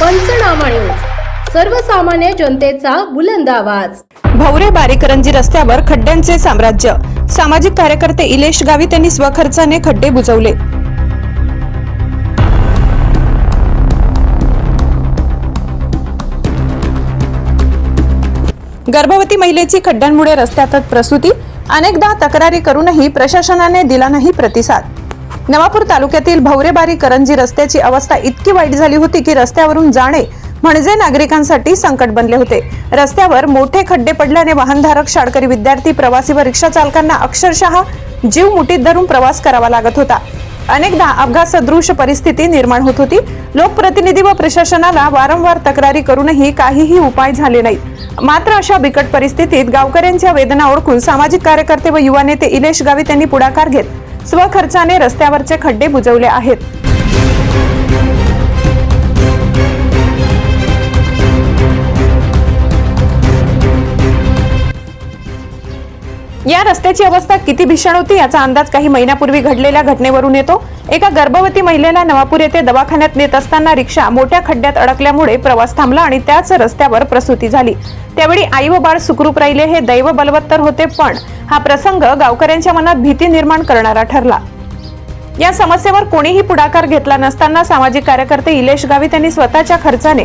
पंचनामा न्यूज. सर्वसामान्य जनतेचा बुलंद आवाज. भवरे बारीकरंजी रस्त्यावर खड्ड्यांचे साम्राज्य. सामाजिक कार्यकर्ते इलेश गावी त्यांनी स्वखर्चाने खड्डे बुजवले. गर्भवती महिलेची खड्ड्यांमुळे रस्त्यातच प्रसूती. अनेकदा तक्रारी करूनही प्रशासनाने दिला नाही प्रतिसाद. नवापूर तालुक्यातील भवरेबारी करंजी रस्त्याची अवस्था इतकी वाईट झाली होती की रस्त्यावरून जाणे म्हणजे नागरिकांसाठी संकट बनले होते. रस्त्यावर मोठे खड्डे पडल्याने वाहनधारक शाळकरी विद्यार्थी प्रवासी व रिक्षा चालकांना अक्षरशः जीव मुठीत धरून प्रवास करावा लागत होता. अनेकदा अपघात सदृश परिस्थिती निर्माण होत होती. लोकप्रतिनिधी व प्रशासनाला वारंवार तक्रारी करूनही काहीही उपाय झाले नाही मात्र अशा बिकट परिस्थितीत गावकऱ्यांच्या वेदना ओळखून सामाजिक कार्यकर्ते व युवा नेते इलेश गावित यांनी पुढाकार घेत स्वखर्चाने रस्त्यावरचे खड्डे बुजवले आहेत. या रस्त्याची अवस्था किती भीषण होती याचा अंदाज काही महिन्यापूर्वी घडलेल्या घटनेवरून येतो. एका गर्भवती महिलेला नवापूर येथे दवाखान्यात नेत असताना रिक्षा मोठ्या खड्ड्यात अडकल्यामुळे प्रवास थांबला आणि त्याच रस्त्यावर प्रसूती झाली. त्यावेळी आई व बाळ सुखरूप राहिले हे दैव बलवत्तर होते पण हा प्रसंग गावकऱ्यांच्या मनात भीती निर्माण करणारा ठरला. या समस्येवर कोणीही पुढाकार घेतला नसताना सामाजिक कार्यकर्ते इलेश गावित त्यांनी स्वतःच्या खर्चाने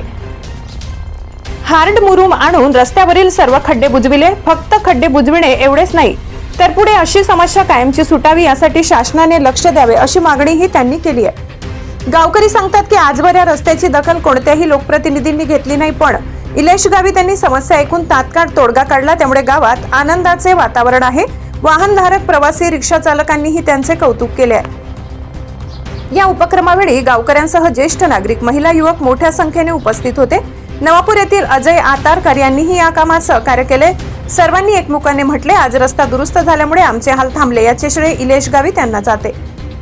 हार्ड मुरूम आणून रस्त्यावरील सर्व खड्डे बुजविले. फक्त खड्डे बुजविणे एवढेच नाही तर पुढे अशी समस्या कायमची सुटावी यासाठी शासनाने लक्ष द्यावे अशी मागणीही त्यांनी केली आहे. गावकरी सांगतात की आजवर या रस्त्याची दखल कोणत्याही लोकप्रतिनिधींनी घेतली नाही पण इलेश गावी त्यांनी समस्या ऐकून तात्काळ तोडगा काढला. त्यामुळे गावात आनंदाचे वातावरण आहे. वाहनधारक प्रवासी रिक्षा चालकांनीही त्यांचे कौतुक केले आहे. या उपक्रमावेळी गावकऱ्यांसह ज्येष्ठ नागरिक महिला युवक मोठ्या संख्येने उपस्थित होते. नवापूर येथील अजय आतारकर यांनीही या कामात सहकार्य केले. सर्वांनी एकमुखाने म्हटले आज रस्ता दुरुस्त झाल्यामुळे आमचे हाल थांबले याचे श्रेय इलेश गावित यांना जाते.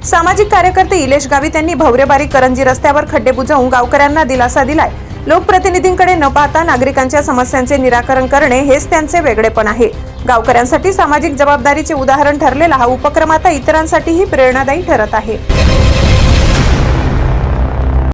सामाजिक कार्यकर्ते इलेश गावित यांनी भवरेबारी करंजी रस्त्यावर खड्डे बुजवून गावकऱ्यांना दिलासा दिलाय. लोकप्रतिनिधींकडे न पाहता नागरिकांच्या समस्यांचे निराकरण करणे हेच त्यांचे वेगळेपण आहे. गावकऱ्यांसाठी सामाजिक जबाबदारीचे उदाहरण ठरलेला हा उपक्रम आता इतरांसाठीही प्रेरणादायी ठरत आहे.